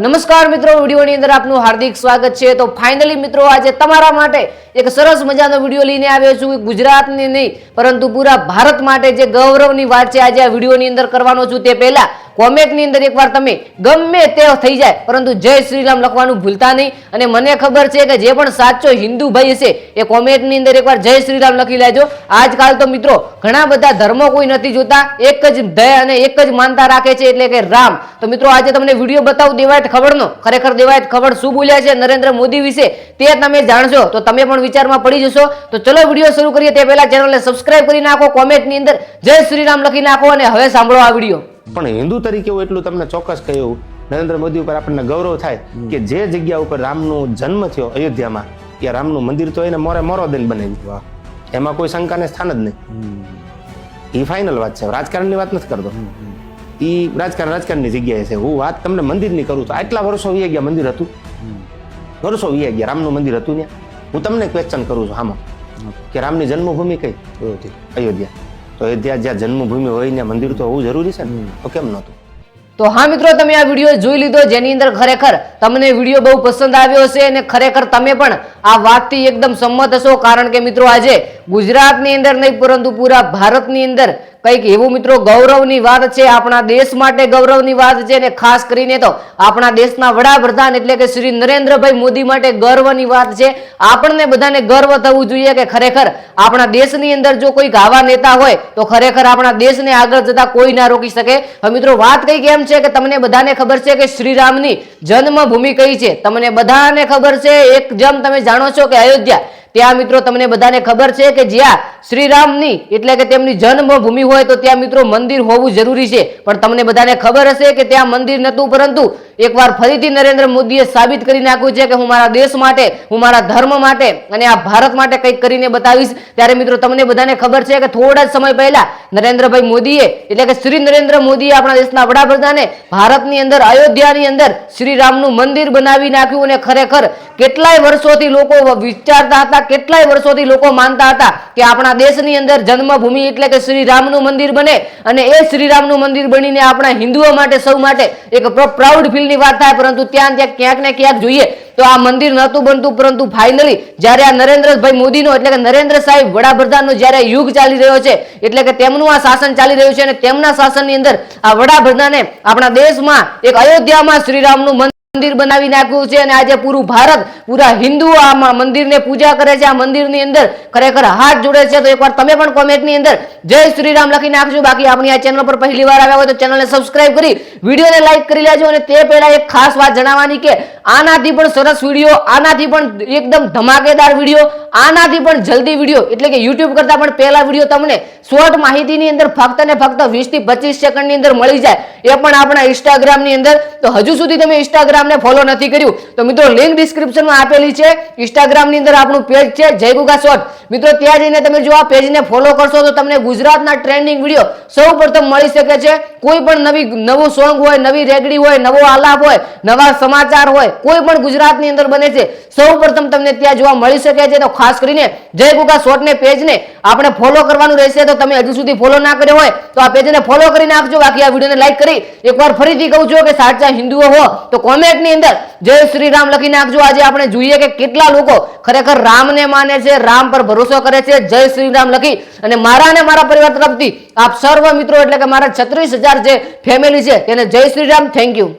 નમસ્કાર મિત્રો, વિડીયોની અંદર આપનું હાર્દિક સ્વાગત છે. તો ફાઇનલી મિત્રો, આજે તમારા માટે એક સરસ મજાનો વીડિયો લઈને આવ્યો છું. ગુજરાતની નહીં, પરંતુ પૂરા ભારત માટે જે ગૌરવની વાત છે, આજે આ વિડીયોની અંદર કરવાનો છું. તે પહેલા કોમેન્ટની અંદર એકવાર તમે ગમે તે થઈ જાય, પરંતુ જય શ્રીરામ લખવાનું ભૂલતા નહીં. અને મને ખબર છે કે જે પણ સાચો હિન્દુ ભાઈ હશે, એ કોમેન્ટની અંદર એકવાર જય શ્રી રામ લખી લેજો. આજકાલ તો મિત્રો ઘણા બધા ધર્મો કોઈ નથી જોતા, એક જ ધ્યેય અને એક જ માનતા રાખે છે એટલે કે રામ. તો મિત્રો આજે તમને વીડિયો બતાવું દેવાયત ખબરનો. ખરેખર દેવાયત ખબર શું બોલ્યા છે નરેન્દ્ર મોદી વિશે તે તમે જાણશો. તો તમે પણ વિચારમાં પડી જશો. તો ચલો વીડિયો શરૂ કરીએ. તે પહેલા ચેનલને સબસ્ક્રાઇબ કરી નાખો, કોમેન્ટની અંદર જય શ્રી રામ લખી નાખો અને હવે સાંભળો આ વીડિયો. પણ હિન્દુ તરીકે હું એટલું તમને ચોક્કસ કહ્યું નરેન્દ્ર મોદી ઉપર આપણને ગૌરવ થાય કે જે જગ્યા ઉપર રામનો જન્મ થયો અયોધ્યામાં એ રામનું મંદિર તો એને મોરે મોરો દિન બનાવ્યું. એમાં કોઈ શંકાને સ્થાન જ નહીં. એ ફાઇનલ વાત છે. રાજકારણની વાત નથી કરતો. એ રાજકારણ રાજકારણની જગ્યાએ છે. હું વાત તમને મંદિરની કરું તો આટલા વર્ષો વી ગયા મંદિર હતું. વર્ષો વી ગયા રામનું મંદિર હતું ત્યાં. હું તમને ક્વેશ્ચન કરું છું આમાં. કે રામની જન્મભૂમિ કઈ? અયોધ્યા. તો અયોધ્યા જ્યાં જન્મભૂમિ હોય ત્યાં મંદિર તો હોવું જરૂરી છે ને? તો કેમ નહોતું? તો હા મિત્રો તમે આ વીડિયો જોઈ લીધો જેની અંદર ખરેખર તમને વીડિયો બહુ પસંદ આવ્યો હશે અને ખરેખર તમે પણ આ વાતથી એકદમ સંમત હશો. કારણ કે મિત્રો આજે ગુજરાતની અંદર નહીં પરંતુ પૂરા ભારતની અંદર કંઈક એવું મિત્રો ગૌરવની વાત છે, આપણા દેશ માટે ગૌરવની વાત છે અને ખાસ કરીને તો આપણા દેશના વડાપ્રધાન એટલે કે શ્રી નરેન્દ્રભાઈ મોદી માટે ગર્વની વાત છે. આપણને બધાને ગર્વ થવું જોઈએ કે ખરેખર આપણા દેશની અંદર જો કોઈક આવા નેતા હોય તો ખરેખર આપણા દેશને આગળ જતા કોઈ ના રોકી શકે. હવે મિત્રો વાત કઈ કેમ છે કે તમને બધાને ખબર છે કે શ્રીરામની જન્મભૂમિ કઈ છે? તમને બધાને ખબર છે, એક જમ તમે જાણો છો કે અયોધ્યા ત્યાં મિત્રો તમને બધાને ખબર છે કે જ્યાં શ્રીરામની એટલે કે તેમની જન્મભૂમિ હોય તો ત્યાં મિત્રો મંદિર હોવું જરૂરી છે. પણ તમને બધાને ખબર હશે કે ત્યાં મંદિર નહોતું, પરંતુ એકવાર ફરીથી નરેન્દ્ર મોદીએ સાબિત કરી નાખ્યું છે કે હું મારા દેશ માટે, હું મારા ધર્મ માટે અને આ ભારત માટે કંઈક કરીને બતાવીશ. ત્યારે મિત્રો, તમને બધાને ખબર છે કે થોડા સમય પહેલા નરેન્દ્રભાઈ મોદીએ, એટલે કે શ્રી નરેન્દ્ર મોદીએ આપણા દેશના વડાપ્રધાને ભારતની અંદર, અયોધ્યાની અંદર શ્રી રામનું મંદિર બનાવી નાખ્યું અને ખરેખર કેટલાય વર્ષોથી લોકો વિચારતા હતા, કેટલાય વર્ષોથી લોકો માનતા હતા કે આપણા દેશની અંદર જન્મભૂમિ એટલે કે શ્રી રામનું મંદિર બને અને એ શ્રી રામનું મંદિર બનીને આપણા હિન્દુઓ માટે, સૌ માટે એક પ્રાઉડ ફીલની વાત થાય, પરંતુ ત્યાં ત્યાં ક્યાંક ને ક્યાંક જોઈએ તો આ મંદિર નહોતું બનતું, પરંતુ ફાઇનલી જ્યારે આ નરેન્દ્રભાઈ મોદીનો, એટલે કે નરેન્દ્ર સાહેબ વડાપ્રધાનનો જ્યારે યુગ ચાલી રહ્યો છે, એટલે કે તેમનું આ શાસન ચાલી રહ્યું છે અને તેમના શાસનની અંદર આ વડાપ્રધાને આપણા દેશમાં એક અયોધ્યામાં શ્રીરામનું મંદિર બનાવી નાખ્યું છે અને આજે પૂરું ભારત, પૂરા હિન્દુઓ આ મંદિરને પૂજા કરે છે. આ મંદિરની અંદર ખરેખર હાથ જોડે છે. તો એકવાર તમે પણ કોમેન્ટની અંદર જય શ્રી રામ લખી નાખજો બાકી આપણી આ ચેનલ પર પહેલી વાર આવ્યા હોય તો ચેનલને સબસ્ક્રાઇબ કરી, વિડીયોને લાઈક કરી લેજો અને તે પહેલા એક ખાસ વાત જણાવવાની કે આનાથી પણ સરસ વીડિયો, આનાથી પણ એકદમ ધમાકેદાર વીડિયો આનાથી પણ જલ્દી વીડિયો, એટલે કે યુટ્યુબ કરતા પણ પહેલા વીડિયો તમને શોર્ટ માહિતીની અંદર ફક્ત ને ફક્ત વીસથી પચીસ સેકન્ડની અંદર મળી જાય. એ પણ આપણા ઇન્સ્ટાગ્રામની અંદર. તો હજુ સુધી તમે ઇન્સ્ટાગ્રામને ફોલો નથી કર્યું. તો મિત્રો લિંક ડિસ્ક્રિપ્શનમાં આપેલી છે. ઇન્સ્ટાગ્રામની અંદર આપણું પેજ છે, જય ગુગા શોર્ટ. મિત્રો, ત્યાં જઈને તમે જો આ પેજને ફોલો કરશો તો તમને ગુજરાતના ટ્રેન્ડિંગ વીડિયો સૌ મળી શકે છે. કોઈ પણ નવી, નવું સોંગ હોય, નવી રેગડી હોય, નવો આલાપ હોય, નવા સમાચાર હોય, કોઈ પણ ગુજરાતની અંદર બને છે, સૌ પ્રથમ તમને ત્યાં જોવા મળી શકે છે. તો ખાસ કરીને જય ગુગા શોર્ટને પેજને આપણે ફોલો કરવાનું રહેશે, તો તમે હજુ સુધી ફોલો ના કર્યો હોય, તો આ પેજને ફોલો કરી નાખજો. બાકી આ વિડીયોને લાઈક કરી એકવાર ફરીથી કહું છું કે સાચા હિન્દુઓ હો, તો કોમેન્ટની અંદર જય શ્રી રામ લખી નાખજો. આજે આપણે જોઈએ કે કેટલા લોકો ખરેખર રામને માને છે, રામ પર ભરોસો કરે છે. જય શ્રી રામ લખી અને મારા અને મારા પરિવાર તરફથી આપ સર્વ મિત્રો, એટલે કે મારા છત્રીસ હજાર જે ફેમિલી છે તેને જય શ્રી રામ થેન્ક યુ